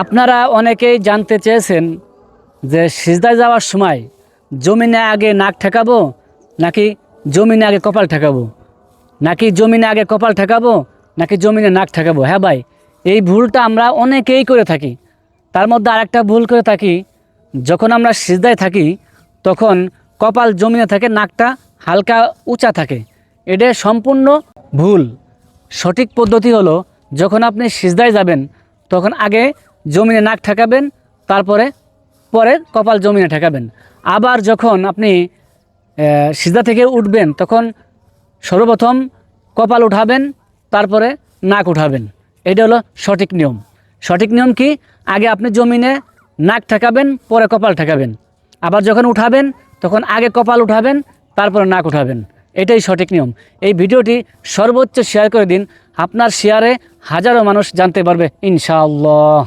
আপনারা অনেকেই জানতে চেয়েছেন যে সিজদায় যাওয়ার সময় জমিনে আগে নাক ঠেকাবো নাকি জমিনে আগে কপাল ঠেকাবো? নাকি জমিনে আগে কপাল ঠেকাবো নাকি জমিনে নাক ঠেকাবো? হ্যাঁ ভাই, এই ভুলটা আমরা অনেকেই করে থাকি। তার মধ্যে আরেকটা ভুল করে থাকি, যখন আমরা সিজদায় থাকি, তখন কপাল জমিনে থাকে, নাকটা হালকা উঁচা থাকে। এটা সম্পূর্ণ ভুল। সঠিক পদ্ধতি হলো, যখন আপনি সিজদায় যাবেন, তখন আগে জমিনে নাক ঠেকাবেন, তারপরে পরে কপাল জমিনে ঠেকাবেন। আবার যখন আপনি সিজদা থেকে উঠবেন, তখন সর্বপ্রথম কপাল উঠাবেন, তারপরে নাক উঠাবেন। এটা হলো সঠিক নিয়ম। সঠিক নিয়ম কি? আগে আপনি জমিনে নাক ঠেকাবেন, পরে কপাল ঠেকাবেন। আবার যখন উঠাবেন, তখন আগে কপাল উঠাবেন, তারপরে নাক উঠাবেন। এটাই সঠিক নিয়ম। এই ভিডিওটি সর্বোচ্চ শেয়ার করে দিন। আপনার শেয়ারে হাজারো মানুষ জানতে পারবে, ইনশাআল্লাহ।